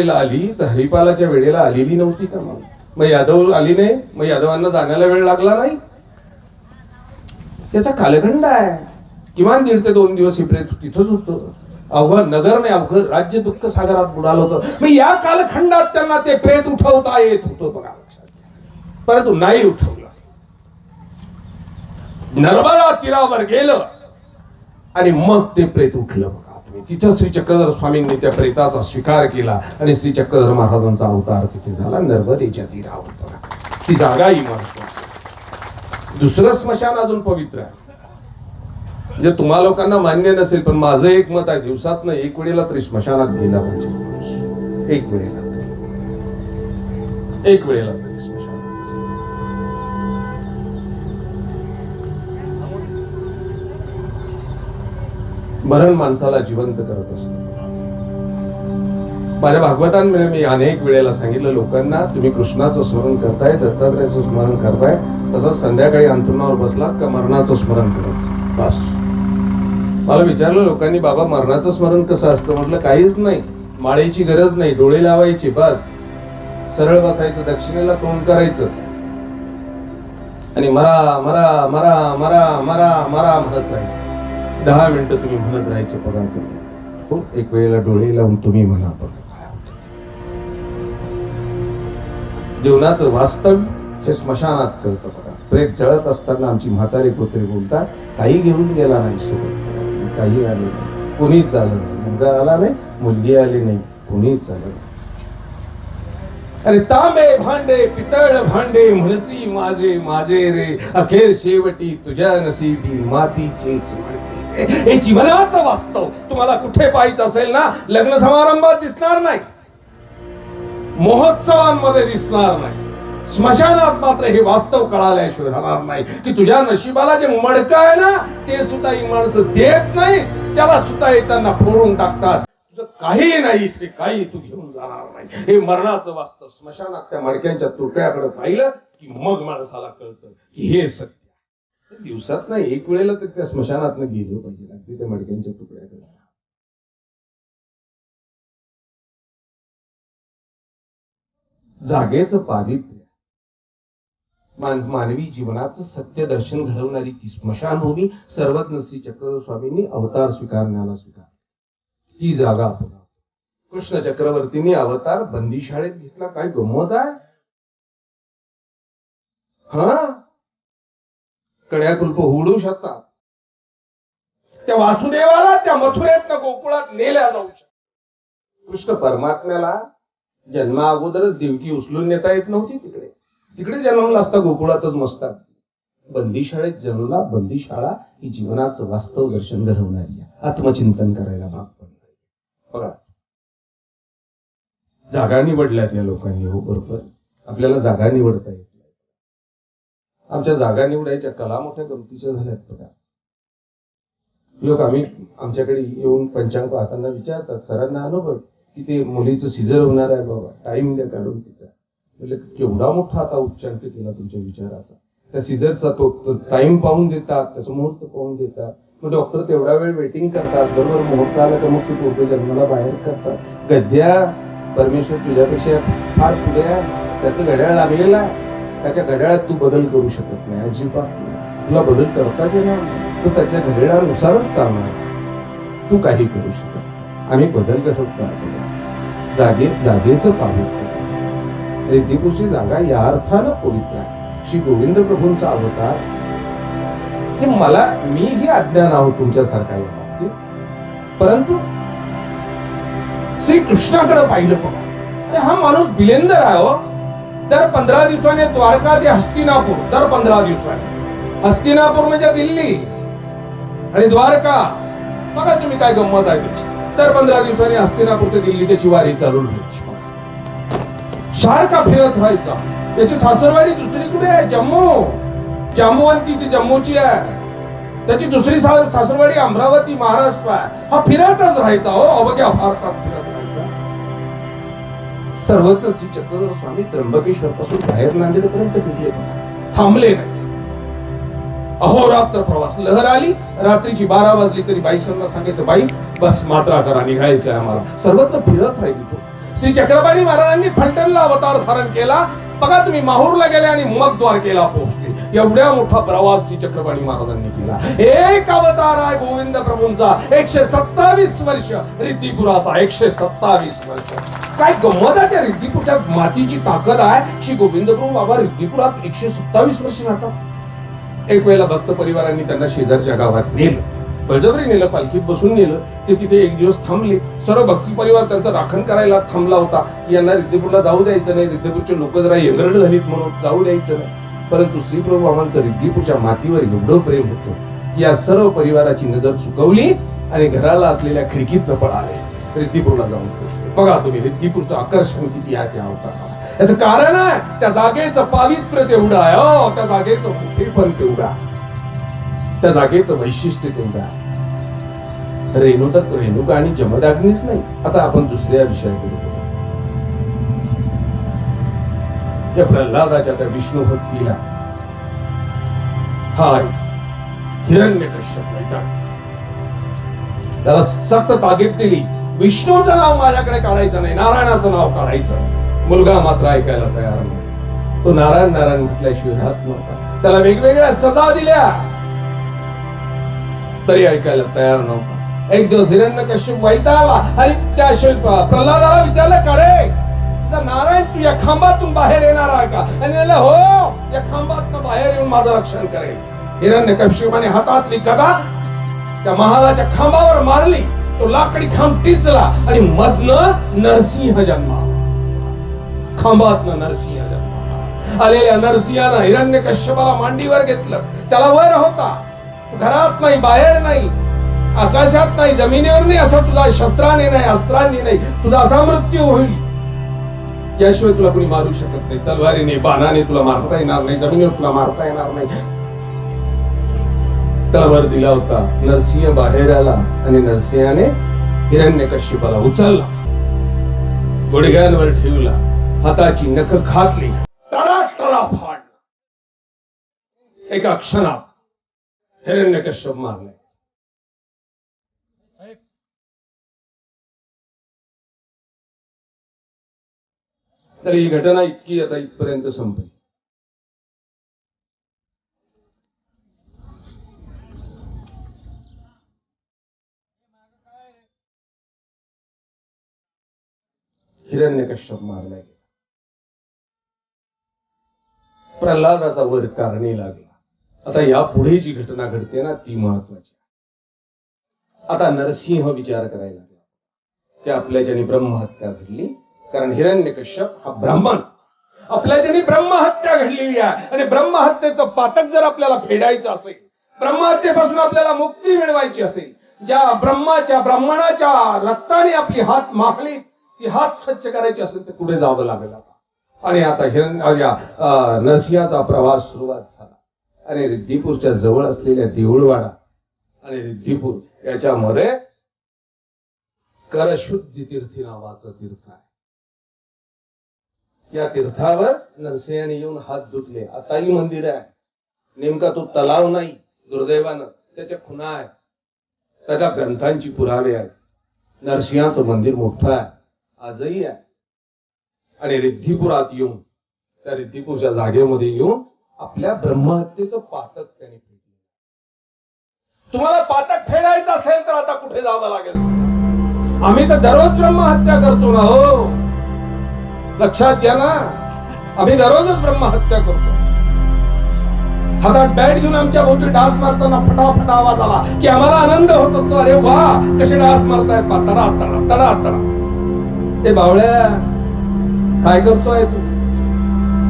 वेळेला आली तर हरिपालाच्या वेळेला आलेली नव्हती का मग? मग यादव आली नाही मग यादवांना जाण्याला वेळ लागला नाही? त्याचा कालखंड आहे. किमान दीड ते दोन दिवस हे तिथंच होतं. अवघड नगर नाही अवघड. राज्य दुःख सागरात बुडालं होतं. मग या कालखंडात त्यांना ते प्रेत उठवता येत होतं बघा लक्षात परंतु नाही उठवलं. नर्मदा तीरावर गेलं आणि मग ते प्रेत उठलं तिथं श्री चक्रधर स्वामींनी त्या प्रेताचा स्वीकार केला आणि श्री चक्रधर महाराजांचा अवतार तिथे झाला. नर्मदेच्या तीरा अवतार ती जागाही महत्वाची दुसरं स्मशान अजून पवित्र आहे. म्हणजे तुम्हा लोकांना मान्य नसेल पण माझं एक मत आहे दिवसात एक वेळेला तरी स्मशानात गेला पाहिजे एक वेळेला एक वेळेला मरण माणसाला जिवंत करत असतो. माझ्या भागवतांमध्ये मी अनेक वेळेला सांगितलं लोकांना तुम्ही कृष्णाचं स्मरण करताय दत्तात्रयाचं स्मरण करताय तसंच संध्याकाळी अंथरुणावर बसलात का मरणाचं स्मरण करायचं? बस. मला विचारलं लोकांनी बाबा मरणाचं स्मरण कसं असतं? म्हटलं काहीच नाही. माळेची गरज नाही. डोळे लावायचे बस. सरळ बसायचं दक्षिणेला तोंड करायचं. आणि मरा मरा मरा मरा मरा मरा म्हणत राहायचं. दहा मिनटं तुम्ही म्हणत राहायचं बघा तुम्ही हो एक वेळेला डोळे लावून तुम्ही म्हणा बघा जीवनाचं वास्तव हे स्मशानात कळतं बघा. प्रेत जळत असताना आमची म्हातारी कुत्रे बोलतात काही घेऊन गेला नाही सोबत. काही आले नाही. कोणीच आलं नाही. मुलगा आला नाही मुलगी आली नाही. कोणीच आलं नाही. अरे तांबे भांडे पितळ भांडे म्हणसी माझे माझे रे. अखेर शेवटी तुझ्या नसीबी मातीचेच म्हणते हे जीवनाचं वास्तव. तुम्हाला कुठे पाहायचं असेल ना लग्न समारंभात दिसणार नाही. महोत्सवांमध्ये दिसणार नाही. स्मशानात मात्र हे वास्तव कळाल्याशिवाय राहणार नाही. की तुझ्या नशिबाला जे मडकं आहे ना ते सुद्धा ही माणसं देत नाही त्याला सुद्धा येताना त्यांना फोडून टाकतात. तुझं काही नाही इथे काही तू घेऊन जाणार नाही. हे मरणाचं वास्तव स्मशानात त्या मडक्यांच्या तुकड्याकडे पाहिलं की मग माणसाला कळतं की हे सत्य दिवसात नाही एक वेळेला तर त्या स्मशानात गेलो पाहिजे. अगदी त्या मडक्यांच्या तुकड्याकडे. जागेचं पावित्र्य मान मानवी जीवनाचं सत्य दर्शन घडवणारी ती स्मशानभूमी सर्वज्ञ श्री चक्रधर स्वामींनी अवतार स्वीकारण्याला स्वीकार ती जागा आपण. कृष्ण चक्रवर्तीने अवतार बंदी शाळेत घेतला. काय गमत आहे? हा? कड्याकुल्प उडू शकतात. त्या वासुदेवाला त्या मथुरेत गोकुळात नेल्या जाऊ शकतात. कृष्ण परमात्म्याला जन्मा अगोदरच देवकी उचलून नेता येत नव्हती तिकडे. तिकडे जन्मला असता गोकुळातच मस्तात. बंदीशाळेत जन्मला बंदीशाळा ही जीवनाचं वास्तव दर्शन घडवणारी आहे. आत्मचिंतन करायला भाग. बघा. जागा निवडल्यात या लोकांनी हो बरोबर. आपल्याला जागा निवडता येत नाही. आमच्या जागा निवडायच्या कला मोठ्या गमतीच्या झाल्यात बघा. लोक आम्ही आमच्याकडे येऊन पंचांग पाहताना विचारतात सरांना अनुभव की ते मुलीचं सिजर होणार आहे बाबा? टाइम द्या काढून तिचा. म्हणजे केवढा मोठा आता उच्चांक केला तुमच्या विचाराचा. त्या सिजरचा तो टाइम पाहून देतात त्याचं मुहूर्त पाहून देतात. मग डॉक्टर तेवढा वेळ वेटिंग करतात. बरोबर मुहूर्त आला तर मग ती पोरग जन्माला बाहेर करतात. गद्या परमेश्वर तुझ्यापेक्षा फार पुढे आहे. त्याचं घड्याळ लागलेलं आहे. त्याच्या घड्याळात तू बदल करू शकत नाही. अजिबात नाही. तुला बदल करताच येणार नाही. तो त्याच्या घड्याळानुसारच चालणार तू काही करू शकत आम्ही बदल घडत नाही जागे जागेचं पाहू रिद्धिपूरची जागा या अर्थानं पवित्र आहे. श्री गोविंद प्रभूंचा अवतार की मला मीही अज्ञान आहोत तुमच्यासारखा या बाबतीत. परंतु श्री कृष्णाकडे पाहिलं पण अरे हा माणूस बिलेंदर आहे हो. दर पंधरा दिवसाने द्वारका ते हस्तिनापूर दर पंधरा दिवसाने. हस्तिनापूर म्हणजे दिल्ली आणि द्वारका. बघा तुम्ही काय गंमत आहे त्याची. दर पंधरा दिवसांनी हस्तिनापूर ते दिल्ली चिवारी चालू राहायची सारखा फिरत राहायचा. त्याची सासरवाडी दुसरी कुठे आहे? जम्मू. जांबुवंती ती जम्मूची आहे. त्याची दुसरी सा- सासरवाडी अमरावती महाराष्ट्र आहे. हा फिरतच राहायचा हो. अवघ्या भारतात फिरत राहायचा. सर्वत्र श्री चक्रधर स्वामी त्र्यंबकेश्वर पासून बाहेर नांदेडपर्यंत फिरले थांबले नाही. अहोरात्र प्रवास. लहर आली. रात्रीची बारा वाजली तरी बाईसांना सांगायचं बाई बस मात्रा करा निघायचं आहे आम्हाला. सर्वत्र फिरत राहिली तो. श्री चक्रपाणी महाराजांनी फलटणला अवतार धारण केला. बघा तुम्ही माहूरला गेले आणि मग द्वारकेला पोहोचले. एवढ्या मोठा प्रवास ती चक्रपाणी महाराजांनी केला. एक अवतार आहे गोविंद प्रभूंचा. एकशे सत्तावीस वर्ष रिद्धिपुरात आहे. एकशे सत्तावीस वर्ष. काय गमत आहे त्या रिद्धिपूरच्या मातीची ताकद आहे? श्री गोविंद प्रभू बाबा रिद्धिपुरात एकशे सत्तावीस वर्ष राहतात. एक वेळेला भक्त परिवारांनी त्यांना शेजारच्या गावात नेलं. बळजबरी नेलं पालखीत बसून नेलं. ते तिथे एक दिवस थांबले. सर्व भक्ती परिवार त्यांचं राखण करायला थांबला होता. यांना रिद्धीपूरला जाऊ द्यायचं नाही. रिद्धीपूरचे लोक जरा एंगरड झालीत म्हणून जाऊ द्यायचं नाही. परंतु श्रीप्रभू बाबांचं रिद्धीपूरच्या मातीवर एवढं प्रेम होतं की या सर्व परिवाराची नजर चुकवली आणि घराला असलेल्या खिडकीत पळाले रिद्धीपूरला जाऊन पोहोचले. बघा तुम्ही रिद्धीपूरचं आकर्षण किती आहे त्या अवताराला याचं कारण आहे त्या जागेचं पावित्र्य तेवढं आहे हो. त्या जागेचं कुठे पण तेवढा त्या जागेचं वैशिष्ट्य तेवढं आहे. रेणू तर रेणुका आणि जमदाग्नीच नाही. आता आपण दुसऱ्या विषयाकडे बोलू. या प्रल्हादाच्या त्या विष्णू भक्तीला. हाय हिरण्य कश्यप त्याला सक्त ताकीद केली. विष्णूचं नाव माझ्याकडे काढायचं नाही नारायणाचं नाव काढायचं नाही. मुलगा मात्र ऐकायला तयार नाही. तो नारायण नारायण म्हटल्याशिवाय राहत नव्हता. त्याला वेगवेगळ्या सजा दिल्या. तरी ऐकायला तयार नव्हता. एक दिवस हिरण्य कश्यप वैताला आणि त्या प्रल्हादाला विचारलं काढे तर नारायण तू या खांबातून बाहेर येणार आहे का? आणि हो या खांबातून बाहेर येऊन माझं रक्षण करेल हिरण्य कश्यपाने हातातली गदा त्या महाराजाच्या खांबावर मारली. तो लाकडी खांब टिचला आणि मधन नरसिंह जन्मा. खांबातन नरसिंह जन्मा. आलेल्या नरसिंहानं हिरण्य कश्यपाला मांडीवर घेतलं. त्याला वर होता. घरात नाही बाहेर नाही. आकाशात नाही जमिनीवर नाही असा तुझा शस्त्राने नाही अस्त्रांनी नाही. तुझा असा मृत्यू होईल. याशिवाय तुला कोणी मारू शकत नाही. तलवारीने बाणाने तुला मारता येणार नाही जमिनीवर तुला मारता येणार नाही. त्याला दिला होता नरसिंह बाहेर आला आणि नरसिंहाने हिरण्य कश्यपाला उचलला. गुडघ्यांवर ठेवला. हाताची नख घातली. तडातडा एका क्षणात हिरण्य कश्यप मारले. तर ही घटना इतकी आता इथपर्यंत संपली. हिरण्यकश्यप मारला गेला. प्रल्हादाचा वर कारणी लागला. आता या पुढे जी घटना घडते ना ती महत्वाची आता नरसिंह विचार करायला लागला. की आपल्याच्याने ब्रह्महत्या घडली. कारण हिरण्यकश्यप हा ब्राह्मण. आपल्याच्याने ब्रह्महत्या घडलेली आहे आणि ब्रह्महत्येचं पातक जर आपल्याला फेडायचं असेल ब्रह्महत्येपासून आपल्याला मुक्ती मिळवायची असेल ज्या ब्रह्माच्या ब्राह्मणाच्या रक्ताने आपली हात माखली ती हात स्वच्छ करायची असेल तर पुढे जावं लागेल आता? आणि आता हिरण नरसिंहाचा प्रवास सुरुवात झाला. आणि रिद्धीपूरच्या जवळ असलेल्या देऊळवाडा आणि रिद्धीपूर याच्यामध्ये करशुद्धी तीर्थी नावाचं तीर्थ आहे. या तीर्थावर नरसिंहाने येऊन हात धुतले. आताही मंदिर आहे. नेमका तो तलाव नाही दुर्दैवानं. त्याच्या खुणा आहे. त्याच्या ग्रंथांची पुरावे आहेत. नरसिंहाचं मंदिर मोठं आहे. आजही आहे. आणि रिद्धिपुरात येऊन त्या रिद्धिपूरच्या जागेमध्ये येऊन आपल्या ब्रह्महत्येचं पातक त्याने फेडलं तुम्हाला पातक फेडायचं असेल तर आता कुठे जावं लागेल? आम्ही तर दररोज ब्रह्महत्या करतो ना हो. लक्षात घ्या ना. आम्ही दररोजच ब्रह्महत्या करतो. हातात बॅट घेऊन आमच्या भोवती डास मारताना फटाफट आवाज आला की आम्हाला आनंद होत असतो. अरे वा कसे डास मारतायत पा तडा तडा तडा तडा. ते बावळ्या काय करतोय तू?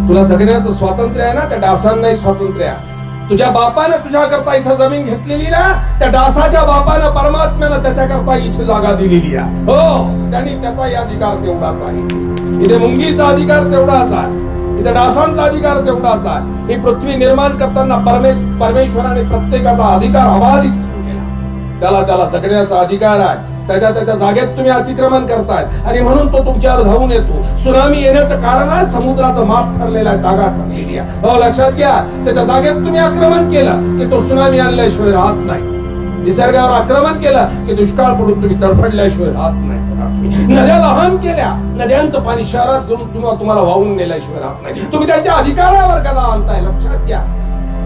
तुला जगण्याचं स्वातंत्र्य आहे ना? त्या डासांनाही स्वातंत्र्य आहे. तुझ्या बापानं तुझ्याकरता इथं जमीन घेतलेली ना त्या डासाच्या बापानं परमात्म्यानं त्याच्याकरता इथे जागा दिलेली आहे. हो त्यांनी त्याचाही अधिकार तेवढाच आहे. इथे मुंगीचा अधिकार तेवढाच आहे. इथे डासांचा अधिकार तेवढाच आहे. ही पृथ्वी निर्माण करताना परमे परमेश्वराने प्रत्येकाचा अधिकार अबाधित ठेवलेला त्याला त्याला जगण्याचा अधिकार आहे. त्याच्या त्याच्या जागेत तुम्ही अतिक्रमण करताय. आणि म्हणून तो तुमच्यावर धावून येतो. सुनामी येण्याचं कारण आहे समुद्राचं माप ठरलेला जागा ठरलेली आहे. हो लक्षात घ्या. त्याच्या जागेत तुम्ही आक्रमण केलं की तो सुनामी आणल्याशिवाय राहत नाही. निसर्गावर आक्रमण केलं की दुष्काळ पडून तुम्ही तडफडल्याशिवाय राहत नाही. नद्या लहान केल्या नद्यांचं पाणी शहरात घेऊन तुम्हाला वाहून नेल्याशिवाय राहत नाही. तुम्ही त्यांच्या अधिकारावर कदा आणताय. लक्षात घ्या.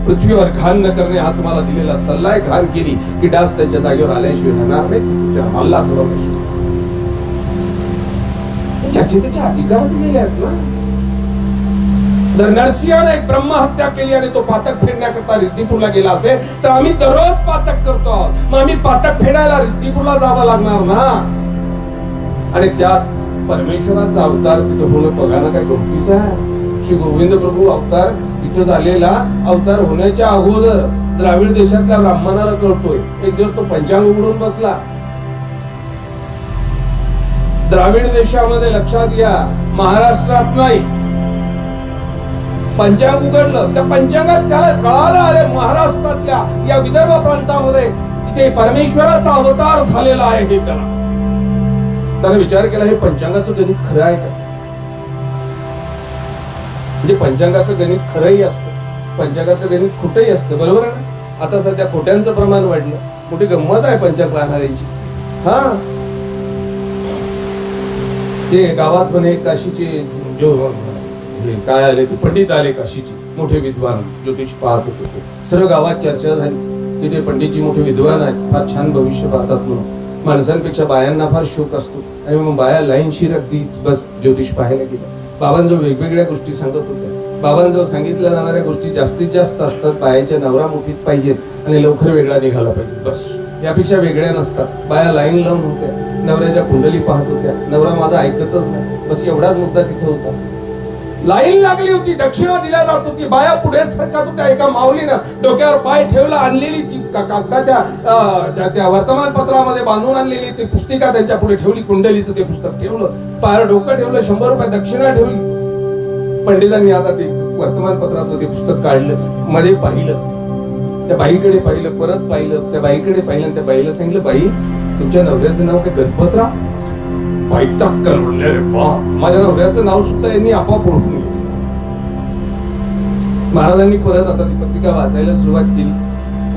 पृथ्वीवर घाण न करणे हा तुम्हाला दिलेला सल्ला आहे घाण केली की डास त्यांच्या जागेवर आल्याशिवाय राहणार नाही. तुमच्या हल्लाच ज्याचे त्याचे अधिकार दिलेले आहेत ना. जर नरसिंहाने एक ब्रह्महत्या केली आणि तो पातक फेडण्याकरता रिद्दीपूरला गेला असेल तर आम्ही दररोज पातक करतो आहोत. मग आम्ही पातक फेडायला रिद्दीपूरला जावं लागणार ना? आणि त्यात परमेश्वराचा अवतार तिथं होणं बघायला काय गोष्टीच आहे? श्री गोविंद प्रभू अवतार तिथे झालेला अवतार होण्याच्या अगोदर द्राविड देशातल्या ब्राह्मणाला कळतोय. एक दिवस तो पंचांग उघडून बसला. द्राविड देशामध्ये लक्षात घ्या महाराष्ट्रात नाही. पंचांग उघडलं. त्या पंचांगात त्याला कळालं अरे महाराष्ट्रातल्या या विदर्भ प्रांतामध्ये इथे परमेश्वराचा अवतार झालेला आहे हे त्याला. त्याने विचार केला हे पंचांगाचं गणित खरं आहे का? म्हणजे पंचांगाचं गणित खरंही असतं. पंचांगाचं गणित खोटंही असतं. बरोबर आहे ना? आता सध्या खोट्यांचं प्रमाण वाढलं. मोठी गंमत आहे पंचांग पाहणाऱ्यांची. हा. ते गावात पण एक काशीचे जो हे काय आले ते पंडित आले काशीचे मोठे विद्वान ज्योतिष पाहत होते सर्व गावात चर्चा झाली. की ते पंडितजी मोठे विद्वान आहेत. फार छान भविष्य पाहतात म्हणून. माणसांपेक्षा बायांना फार शोक असतो. आणि मग बाया लाईनशीर अगदीच बस ज्योतिष पाहायला गेलं बाबांजवळ वेगवेगळ्या गोष्टी सांगत होत्या. बाबांजवळ सांगितल्या जाणाऱ्या गोष्टी जास्तीत जास्त असतात बायांच्या नवरा मुठीत पाहिजेत आणि लवकर वेगळा निघाला पाहिजे. बस. यापेक्षा वेगळ्या नसतात. बाया लाईन लावून होत्या. नवऱ्याच्या कुंडली पाहत होत्या. नवरा माझा ऐकतच नाही. बस एवढाच मुद्दा तिथे होता. लाईन लागली होती दक्षिणा दिल्या जात होती. बाया पुढे सरकत होत्या एका माऊलीनं डोक्यावर पाय ठेवला आणलेली ती कागदाच्या त्या- त्या वर्तमानपत्रामध्ये बांधून आणलेली ती पुस्तिका त्यांच्या पुढे ठेवली कुंडलीचं ते पुस्तक ठेवलं. पार डोकं ठेवलं शंभर रुपये दक्षिणा ठेवली. पंडितांनी आता ते वर्तमानपत्रातलं ते पुस्तक काढलं मध्ये पाहिलं. त्या बाईकडे पाहिलं परत पाहिलं त्या बाईकडे पाहिलं त्या बाईला सांगितलं बाई तुमच्या नवऱ्याचं नाव काय? गणपतराव? बाई टक्कन रे बाप. माझ्या नवऱ्याचं नाव सुद्धा यांनी आपोआप ओळखून घेतलं. महाराजांनी परत आता ती पत्रिका वाचायला सुरुवात केली.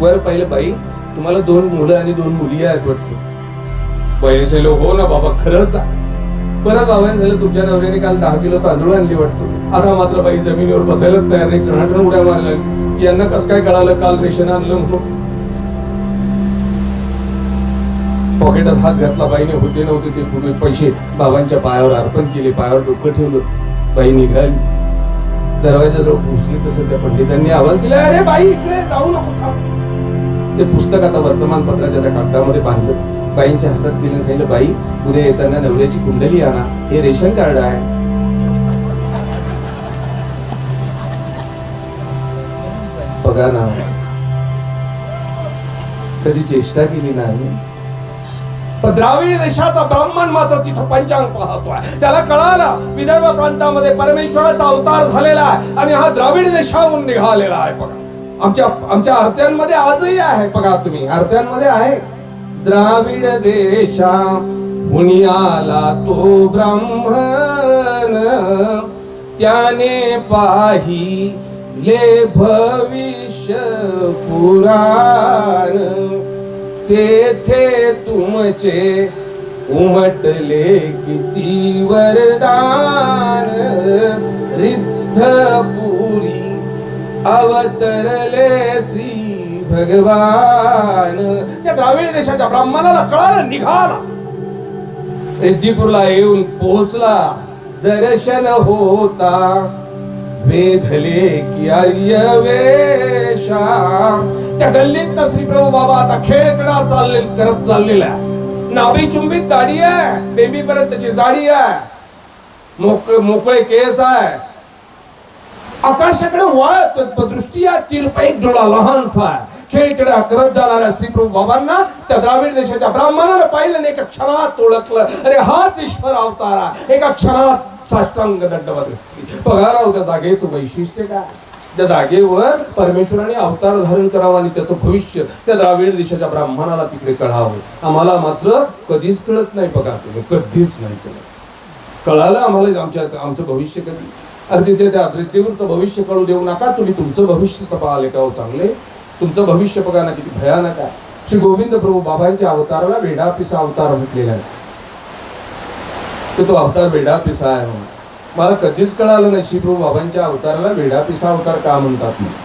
वर पाहिलं बाई तुम्हाला दोन मुलं आणि दोन मुली आहेत वाटतं. बहिणी सांगितलं हो ना बाबा खरंच परत बाबाने झालं तुमच्या नवऱ्याने काल दहा किलो तांदूळ आणली वाटतो. आता मात्र बाई जमिनीवर बसायलाच तयार नाही टणाटण उड्या मारायला यांना कसं काय कळालं? काल रेशन आणलं म्हणून. पॉकेटात हात घातला बाईने होते नव्हते ते पुढे पैसे बाबांच्या पायावर अर्पण केले पायावर डोकं ठेवलं. बाई निघाली. दरवाजाजवळ पोहोचली तसं त्या पंडितांनी आवाज दिला अरे बाई इकडे जाऊ नको ते पुस्तक आता वर्तमानपत्राच्या त्या कागदामध्ये बांधलं. बाईंच्या हातात दिलं सांगितलं बाई उद्या येताना नवऱ्याची कुंडली आणा. हे रेशन कार्ड आहे. बघा ना. कधी चेष्टा केली नाही. पण द्राविड देशाचा ब्राह्मण मात्र तिथं पंचांग पाहतोय. त्याला कळाला विदर्भ प्रांतामध्ये परमेश्वराचा अवतार झालेला आहे आणि हा द्राविड देशाहून निघालेला आहे. बघा आमच्या आमच्या आरत्यांमध्ये आजही आहे बघा तुम्ही. आरत्यांमध्ये आहे. द्राविड देशा आला तो ब्राह्मण. त्याने पाही ले भविष्य पुराण. तेथे तुमचे उमटले किती वरदान. रिद्धपुरी अवतरले श्री भगवान. त्या द्राविड देशाच्या ब्राह्मणाला कळालं निघाला. रिद्धीपूरला येऊन पोहोचला. दर्शन होता. वेधले की आर्य वेशा त्या गल्लीत श्री प्रभू बाबा आता खेळकडा चालले करत चाललेला आहे. नाभी चुंबित दाढी आहे बेंबीपर्यंत त्याची जाडी आहे. मोकळे मोकळे केस आहे. आकाशाकडे वळत दृष्टी आहे तीर एक डोळा लहानसा आहे. खेळीकडे करत जाणाऱ्या श्रीप्रभू बाबांना त्या द्राविड देशाच्या ब्राह्मणानं पाहिलं आणि एका क्षणात ओळखलं. अरे हाच ईश्वर अवतारा एका क्षणात साष्टांग दंडवत घातली. त्या जागेचं वैशिष्ट्य काय? त्या जागेवर परमेश्वराने अवतार धारण करावा आणि त्याचं भविष्य त्या द्राविड देशाच्या ब्राह्मणाला तिकडे कळावं. आम्हाला मात्र कधीच कळत नाही बघा तुम्ही कधीच नाही कळत. कळालं आम्हाला आमच्या आमचं भविष्य कधी? अरे तिथे त्या पृथ्वीवरचं भविष्य कळू देऊ नका तुम्ही तुमचं भविष्य तर पाहिले का हो चांगले. तुमचं भविष्य बघा ना किती भयानक आहे. श्री गोविंद प्रभू बाबांच्या अवताराला वेडा पिसा अवतार म्हटलेला आहे. तो अवतार वेडा पिसा आहे म्हणून. मला कधीच कळालं नाही श्री प्रभू बाबांच्या अवताराला वेडापिसा अवतार का म्हणतात म्हणून.